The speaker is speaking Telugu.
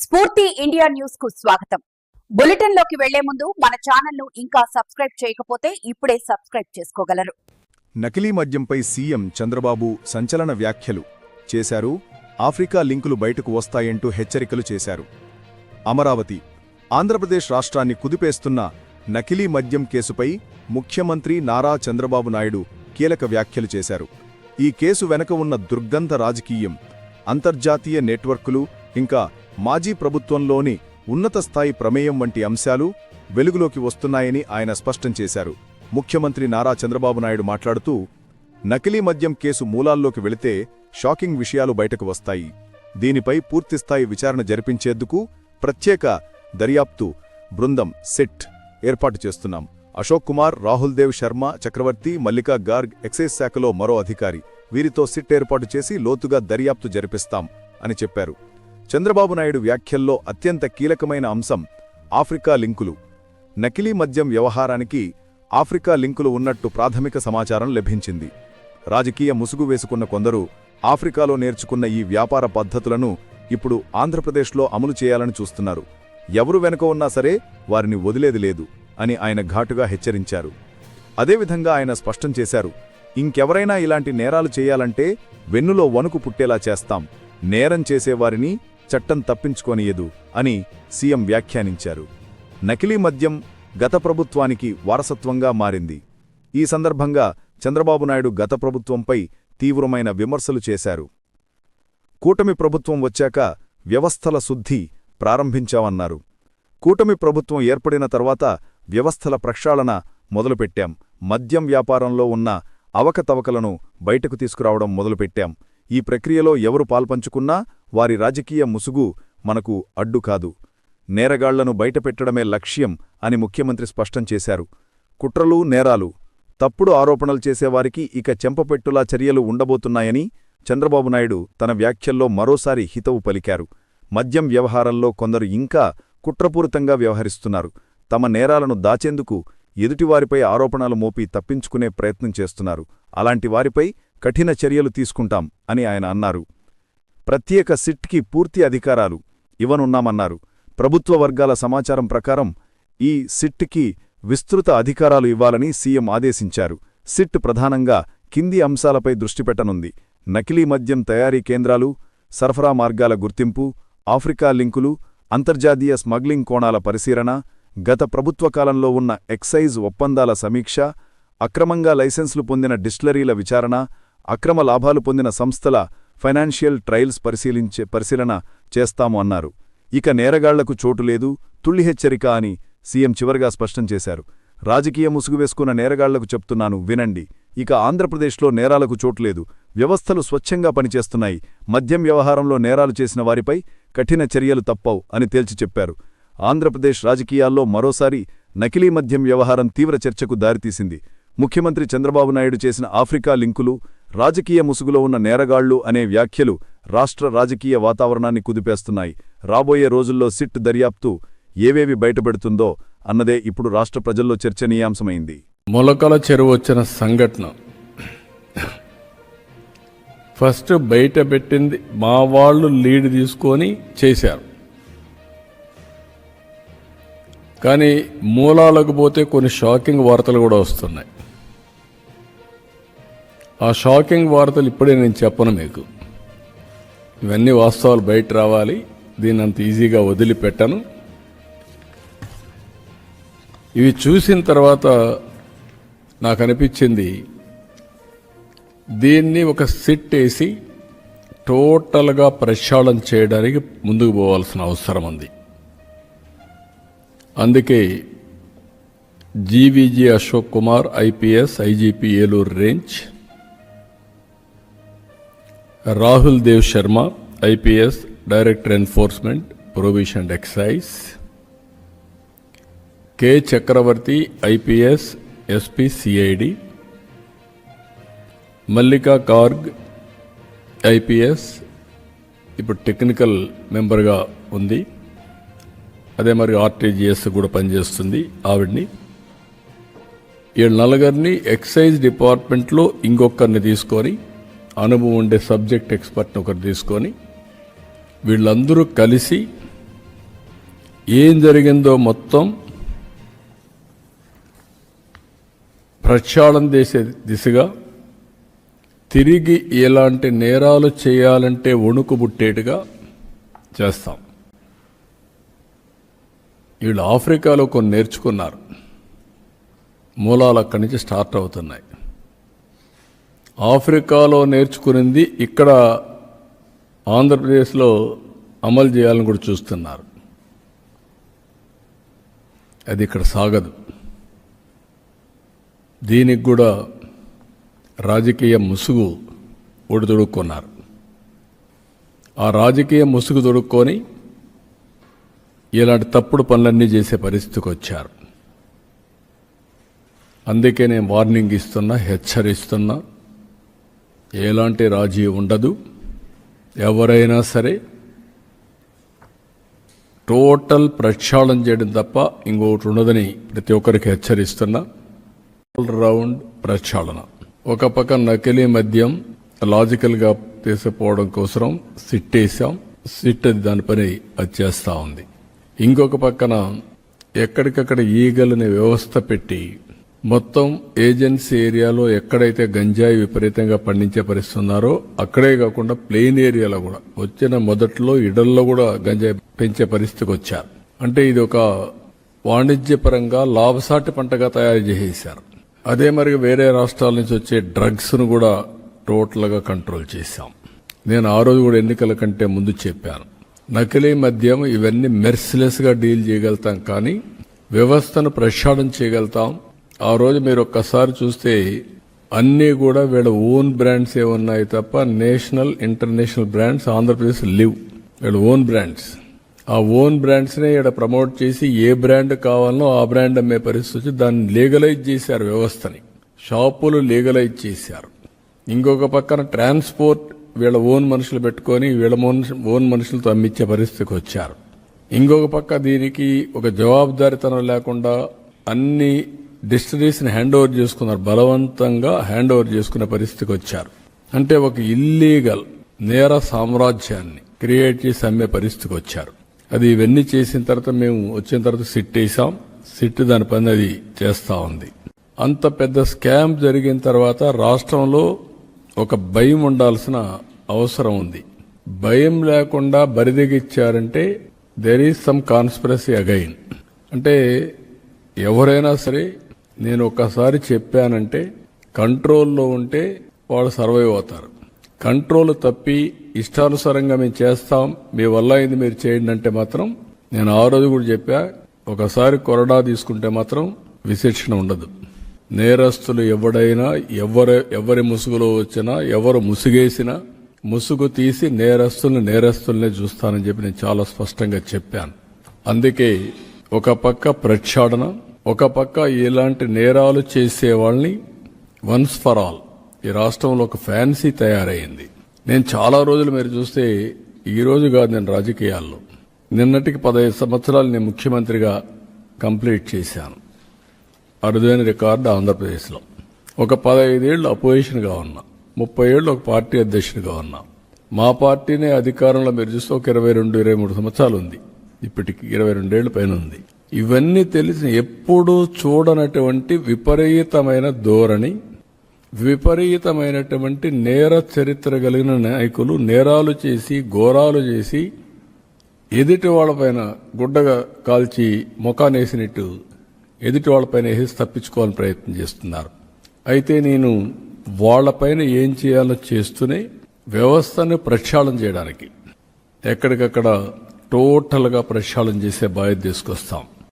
స్ఫూర్తి ఇండియా న్యూస్కు స్వాగతం. బులెటిన్లోకి వెళ్ళే ముందు మన ఛానల్ను ఇంకా సబ్స్క్రైబ్ చేయకపోతే ఇప్పుడే సబ్స్క్రైబ్ చేసుకోగలరు. నకిలీ మద్యంపై సీఎం చంద్రబాబు సంచలన వ్యాఖ్యలు చేశారు. ఆఫ్రికా లింకులు బయటకు వస్తాయంటూ హెచ్చరికలు చేశారు. అమరావతి ఆంధ్రప్రదేశ్ రాష్ట్రాన్ని కుదిపేస్తున్న నకిలీ మద్యం కేసుపై ముఖ్యమంత్రి నారా చంద్రబాబు నాయుడు కీలక వ్యాఖ్యలు చేశారు. ఈ కేసు వెనక ఉన్న దుర్గంధ రాజకీయం అంతర్జాతీయ నెట్వర్కులు ఇంకా మాజీ ప్రభుత్వంలోని ఉన్నత స్థాయి ప్రమేయం వంటి అంశాలు వెలుగులోకి వస్తున్నాయని ఆయన స్పష్టం చేశారు. ముఖ్యమంత్రి నారా చంద్రబాబు నాయుడు మాట్లాడుతూ నకిలీ మద్యం కేసు మూలాల్లోకి వెళితే షాకింగ్ విషయాలు బయటకు వస్తాయి. దీనిపై పూర్తిస్థాయి విచారణ జరిపించేందుకు ప్రత్యేక దర్యాప్తు బృందం సిట్ ఏర్పాటు చేస్తున్నాం. అశోక్ కుమార్ రాహుల్ దేవ్ శర్మ చక్రవర్తి మల్లికా గార్గ్ ఎక్సైజ్ శాఖలో మరో అధికారి. వీరితో సిట్ ఏర్పాటు చేసి లోతుగా దర్యాప్తు జరిపిస్తాం అని చెప్పారు. చంద్రబాబు నాయుడు వ్యాఖ్యల్లో అత్యంత కీలకమైన అంశం ఆఫ్రికా లింకులు. నకిలీ మద్యం వ్యవహారానికి ఆఫ్రికా లింకులు ఉన్నట్టు ప్రాథమిక సమాచారం లభించింది. రాజకీయ ముసుగు వేసుకున్న కొందరు ఆఫ్రికాలో నేర్చుకున్న ఈ వ్యాపార పద్ధతులను ఇప్పుడు ఆంధ్రప్రదేశ్లో అమలు చేయాలని చూస్తున్నారు. ఎవరు వెనుక ఉన్నా సరే వారిని వదిలేది లేదు అని ఆయన ఘాటుగా హెచ్చరించారు. అదేవిధంగా ఆయన స్పష్టం చేశారు ఇంకెవరైనా ఇలాంటి నేరాలు చేయాలంటే వెన్నులో వణుకు పుట్టేలా చేస్తాం. నేరం చేసేవారిని చట్టం తప్పించుకోనియదు అని సీఎం వ్యాఖ్యానించారు. నకిలీ మద్యం గత ప్రభుత్వానికి వారసత్వంగా మారింది. ఈ సందర్భంగా చంద్రబాబు నాయుడు గత ప్రభుత్వంపై తీవ్రమైన విమర్శలు చేశారు. కూటమి ప్రభుత్వం వచ్చాక వ్యవస్థల శుద్ధి ప్రారంభించామన్నారు. కూటమి ప్రభుత్వం ఏర్పడిన తర్వాత వ్యవస్థల ప్రక్షాళన మొదలుపెట్టాం. మద్యం వ్యాపారంలో ఉన్న అవకతవకలను బయటకు తీసుకురావడం మొదలుపెట్టాం. ఈ ప్రక్రియలో ఎవరు పాల్పంచుకున్నా వారి రాజకీయ ముసుగు మనకు అడ్డు కాదు. నేరగాళ్ళను బయటపెట్టడమే లక్ష్యం అని ముఖ్యమంత్రి స్పష్టం చేశారు. కుట్రలు నేరాలు తప్పుడు ఆరోపణలు చేసేవారికి ఇక చెంపపెట్టులా చర్యలు ఉండబోతున్నాయని చంద్రబాబునాయుడు తన వ్యాఖ్యల్లో మరోసారి హితవు పలికారు. మద్యం వ్యవహారంలో కొందరు ఇంకా కుట్రపూరితంగా వ్యవహరిస్తున్నారు. తమ నేరాలను దాచేందుకు ఎదుటివారిపై ఆరోపణలు మోపి తప్పించుకునే ప్రయత్నం చేస్తున్నారు. అలాంటి వారిపై కఠిన చర్యలు తీసుకుంటాం అని ఆయన అన్నారు. ప్రత్యేక సిట్కి పూర్తి అధికారాలు ఇవ్వనున్నామన్నారు. ప్రభుత్వ వర్గాల సమాచారం ప్రకారం ఈ సిట్కి విస్తృత అధికారాలు ఇవ్వాలని సీఎం ఆదేశించారు. సిట్ ప్రధానంగా కింది అంశాలపై దృష్టి పెట్టనుంది. నకిలీ మద్యం తయారీ కేంద్రాలు సరఫరా మార్గాల గుర్తింపు ఆఫ్రికా లింకులు అంతర్జాతీయ స్మగ్లింగ్ కోణాల పరిశీలన గత ప్రభుత్వ కాలంలో ఉన్న ఎక్సైజ్ ఒప్పందాల సమీక్ష అక్రమంగా లైసెన్సులు పొందిన డిస్టిలరీల విచారణ అక్రమ లాభాలు పొందిన సంస్థల ఫైనాన్షియల్ ట్రయల్స్ పరిశీలించే పరిశీలన చేస్తాము అన్నారు. ఇక నేరగాళ్ళకు చోటు లేదు తుళ్ళి హెచ్చరిక అని సీఎం చివరిగా స్పష్టం చేశారు. రాజకీయ ముసుగు వేసుకున్న నేరగాళ్ళకు చెప్తున్నాను వినండి. ఇక ఆంధ్రప్రదేశ్లో నేరాలకు చోటులేదు వ్యవస్థలు స్వచ్ఛంగా పనిచేస్తున్నాయి మద్యం వ్యవహారంలో నేరాలు చేసిన వారిపై కఠిన చర్యలు తప్పవు అని తేల్చి చెప్పారు. ఆంధ్రప్రదేశ్ రాజకీయాల్లో మరోసారి నకిలీ మద్యం వ్యవహారం తీవ్ర చర్చకు దారితీసింది. ముఖ్యమంత్రి చంద్రబాబు నాయుడు చేసిన ఆఫ్రికా లింకులు రాజకీయ ముసుగులో ఉన్న నేరగాళ్ళు అనే వ్యాఖ్యలు రాష్ట్ర రాజకీయ వాతావరణాన్ని కుదిపేస్తున్నాయి. రాబోయే రోజుల్లో సిట్ దర్యాప్తు ఏవేవి బయటపెడుతుందో అన్నదే ఇప్పుడు రాష్ట్ర ప్రజల్లో చర్చనీయాంశమైంది. మొలకల చెరువు వచ్చిన సంఘటన. ఫస్ట్ బయట పెట్టింది మా వాళ్ళు లీడ్ తీసుకొని చేశారు. కానీ మూలాలకు పోతే కొన్ని షాకింగ్ వార్తలు కూడా వస్తున్నాయి. ఆ షాకింగ్ వార్తలు ఇప్పుడే నేను చెప్పను మీకు. ఇవన్నీ వాస్తవాలు బయట రావాలి. దీన్ని అంత ఈజీగా వదిలిపెట్టను. ఇవి చూసిన తర్వాత నాకు అనిపించింది దీన్ని ఒక సిట్ వేసి టోటల్గా ప్రక్షాళన చేయడానికి ముందుకు పోవాల్సిన అవసరం ఉంది. అందుకే GVG Ashok Kumar IPS IGP Eluru range Rahul Dev Sharma IPS director enforcement prohibition and excise. K Chakravarthy IPS SP CID. Mallika Garg IPS ఇప్పుడు టెక్నికల్ మెంబర్గా ఉంది. అదే మరి ఆర్టీజీఎస్ కూడా పనిచేస్తుంది ఆవిడ్ని. వీళ్ళ నలుగురిని ఎక్సైజ్ డిపార్ట్మెంట్లో ఇంకొకరిని తీసుకొని అనుభవం ఉండే సబ్జెక్ట్ ఎక్స్పర్ట్ని ఒకరు తీసుకొని వీళ్ళందరూ కలిసి ఏం జరిగిందో మొత్తం ప్రక్షాళన చేసే దిశగా తిరిగి ఎలాంటి నేరాలు చేయాలంటే వణుకు పుట్టేట్టుగా చేస్తాం. వీళ్ళు ఆఫ్రికాలో కొన్ని నేర్చుకున్నారు. మూలాలు అక్కడి నుంచి స్టార్ట్ అవుతున్నాయి. ఆఫ్రికాలో నేర్చుకునింది ఇక్కడ ఆంధ్రప్రదేశ్లో అమలు చేయాలని కూడా చూస్తున్నారు. అది ఇక్కడ సాగదు. దీనికి కూడా రాజకీయ ముసుగు ఒడిదొడుక్కున్నారు ఆ రాజకీయ ముసుగు దొడుక్కొని ఇలాంటి తప్పుడు పనులన్నీ చేసే పరిస్థితికి వచ్చారు. అందుకే నేను వార్నింగ్ ఇస్తున్నా హెచ్చరిస్తున్నా. ఎలాంటి రాజీ ఉండదు. ఎవరైనా సరే టోటల్ ప్రక్షాళన చేయడం తప్ప ఇంకొకటి ఉండదని ప్రతి ఒక్కరికి హెచ్చరిస్తున్నా. ఆల్ రౌండ్ ప్రక్షాళన. ఒక పక్క నకిలీ మద్యం లాజికల్గా తీసుకుపోవడం కోసం సిట్ వేసాం సిట్ అది దాని పని అది చేస్తూ ఉంది. ఇంకొక పక్కన ఎక్కడికక్కడ ఈగలని వ్యవస్థ పెట్టి మొత్తం ఏజెన్సీ ఏరియాలో ఎక్కడైతే గంజాయి విపరీతంగా పండించే పరిస్థితి ఉన్నారో అక్కడే కాకుండా ప్లెయిన్ ఏరియాలో కూడా. వచ్చిన మొదట్లో ఇడల్లో కూడా గంజాయి పెంచే పరిస్థితికి వచ్చారు. అంటే ఇది ఒక వాణిజ్యపరంగా లాభసాటి పంటగా తయారు చేసేశారు. అదే మరి వేరే రాష్ట్రాల నుంచి వచ్చే డ్రగ్స్ను కూడా టోటల్గా కంట్రోల్ చేశాం. నేను ఆ రోజు కూడా ఎన్నికల కంటే ముందు చెప్పాను. నకిలీ మద్యం ఇవన్నీ మెర్సిలెస్గా డీల్ చేయగలుగుతాం కానీ వ్యవస్థను ప్రక్షాళన చేయగలుగుతాం ఆ రోజు మీరు ఒక్కసారి చూస్తే అన్నీ కూడా వీళ్ళ ఓన్ బ్రాండ్స్ ఏ ఉన్నాయి తప్ప national international brands Andhra Pradesh live. వీళ్ళ ఓన్ బ్రాండ్స్. ఆ ఓన్ బ్రాండ్స్నే ఇక్కడ ప్రమోట్ చేసి ఏ బ్రాండ్ కావాలనో ఆ బ్రాండ్ అమ్మే పరిస్థితి వచ్చి దాన్ని లీగలైజ్ చేశారు వ్యవస్థని. షాపులు లీగలైజ్ చేశారు. ఇంకొక పక్కన ట్రాన్స్పోర్ట్ వీళ్ళ ఓన్ మనుషులు పెట్టుకొని వీళ్ళ ఓన్ మనుషులతో అమ్మించే పరిస్థితికి వచ్చారు. ఇంకొక పక్క దీనికి ఒక జవాబుదారితనం లేకుండా అన్ని డిస్టరీస్ని హ్యాండ్ ఓవర్ చేసుకున్నారు. బలవంతంగా హ్యాండ్ ఓవర్ చేసుకునే పరిస్థితికి వచ్చారు. అంటే ఒక ఇల్లీగల్ నేర సామ్రాజ్యాన్ని క్రియేట్ చేసి అమ్మే పరిస్థితికి వచ్చారు. అది ఇవన్నీ చేసిన తర్వాత మేము వచ్చిన తర్వాత సిట్ వేసాం. సిట్ దాని పని అది చేస్తా ఉంది. అంత పెద్ద స్కామ్ జరిగిన తర్వాత రాష్ట్రంలో ఒక భయం ఉండాల్సిన అవసరం ఉంది. భయం లేకుండా బరిదిగిచ్చారంటే there is some conspiracy again అంటే ఎవరైనా సరే నేను ఒకసారి చెప్పానంటే కంట్రోల్లో ఉంటే వాళ్ళు సర్వైవ్ అవుతారు. కంట్రోల్ తప్పి ఇష్టానుసారంగా మేము చేస్తాం మీ వల్ల అయింది మీరు చేయండి అంటే మాత్రం నేను ఆ రోజు కూడా చెప్పా ఒకసారి కొరడా తీసుకుంటే మాత్రం విశేషణ ఉండదు. నేరస్తులు ఎవడైనా ఎవరు ఎవరి ముసుగులో వచ్చినా ఎవరు ముసుగేసినా ముసుగు తీసి నేరస్తుల్ని నేరస్తుల్నే చూస్తానని చెప్పి నేను చాలా స్పష్టంగా చెప్పాను. అందుకే ఒక పక్క ప్రక్షాళన ఒక పక్క ఇలాంటి నేరాలు చేసే వాళ్ళని వన్స్ ఫర్ ఆల్ ఈ రాష్ట్రంలో ఒక ఫ్యాన్సీ తయారైంది. నేను చాలా రోజులు మీరు చూస్తే ఈ రోజు కాదు నేను రాజకీయాల్లో. నిన్నటికి పదహైదు సంవత్సరాలు నేను ముఖ్యమంత్రిగా కంప్లీట్ చేశాను. అరుదైన రికార్డు ఆంధ్రప్రదేశ్లో. ఒక పదహైదేళ్ళు అపోజిషన్గా ఉన్నా. ముప్పై ఏళ్ళు ఒక పార్టీ అధ్యక్షుడిగా ఉన్నా. మా పార్టీనే అధికారంలో మీరు చూస్తే ఒక ఇరవై రెండు ఇరవై మూడు సంవత్సరాలు ఉంది. ఇప్పటికి ఇరవై రెండేళ్ళ పైన ఉంది. ఇవన్నీ తెలిసి ఎప్పుడూ చూడనటువంటి విపరీతమైన ధోరణి విపరీతమైనటువంటి నేర చరిత్ర కలిగిన నాయకులు నేరాలు చేసి ఘోరాలు చేసి ఎదుటి వాళ్ళపైన గుడ్డగా కాల్చి ముఖానేసినట్టు ఎదుటి వాళ్ళపైన వేసి తప్పించుకోవాలని ప్రయత్నం చేస్తున్నారు. అయితే నేను వాళ్ళపైన ఏం చేయాలో చేస్తూనే వ్యవస్థను ప్రక్షాళన చేయడానికి ఎక్కడికక్కడ టోటల్గా ప్రక్షాళన చేసే బాధ్యత తీసుకొస్తాం.